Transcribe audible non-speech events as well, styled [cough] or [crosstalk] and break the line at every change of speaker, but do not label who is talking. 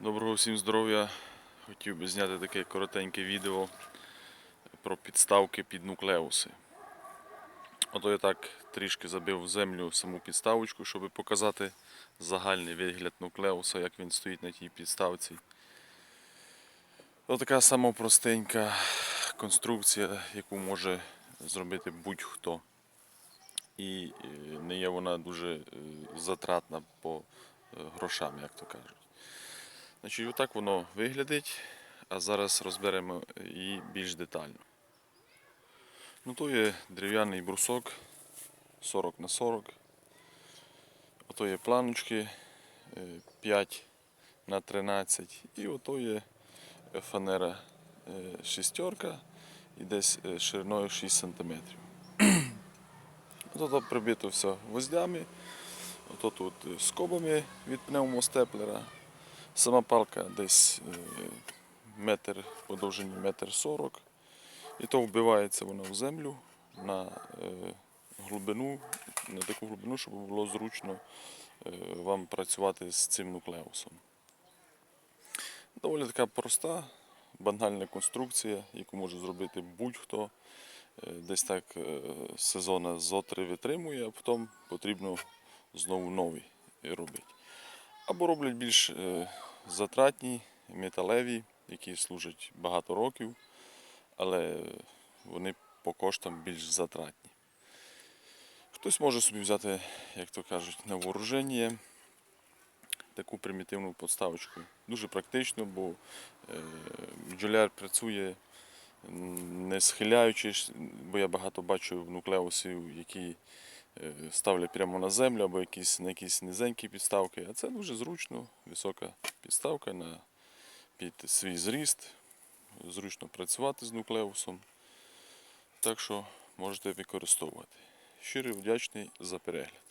Доброго всім здоров'я. Хотів би зняти таке коротеньке відео про підставки під нуклеуси. Ото я так трішки забив в землю саму підставочку, щоб показати загальний вигляд нуклеуса, як він стоїть на тій підставці. Ось така сама простенька конструкція, яку може зробити будь-хто. І е, не є вона дуже е, затратна по е, грошам, як то кажуть. Значить, отак воно виглядить, а зараз розберемо її більш детально. Ну, то є дерев'яний брусок 40 на 40. Ото є планочки е, 5 на 13. І ото є фанера е, шістерка і десь е, шириною 6 см. [clears throat] Ото прибито все гвоздями, ото тут е, скобами від пневмостеплера. Сама палка десь е, метр по довжині метр сорок. І то вбивається вона в землю на е, глибину, на таку глибину, щоб було зручно е, вам працювати з цим нуклеусом. Доволі така проста, банальна конструкція, яку може зробити будь-хто. Десь так сезона зо три витримує, а потім потрібно знову новий робити. Або роблять більш затратні, металеві, які служать багато років, але вони по коштам більш затратні. Хтось може собі взяти, як то кажуть, на вооруження таку примітивну подставочку. Дуже практично, бо е, бджоляр працює не схиляючись, бо я багато бачу нуклеусів, які ставлять прямо на землю або якісь, на якісь низенькі підставки. А це дуже зручно, висока підставка на, під свій зріст. Зручно працювати з нуклеусом. Так що можете використовувати. Щиро вдячний за перегляд.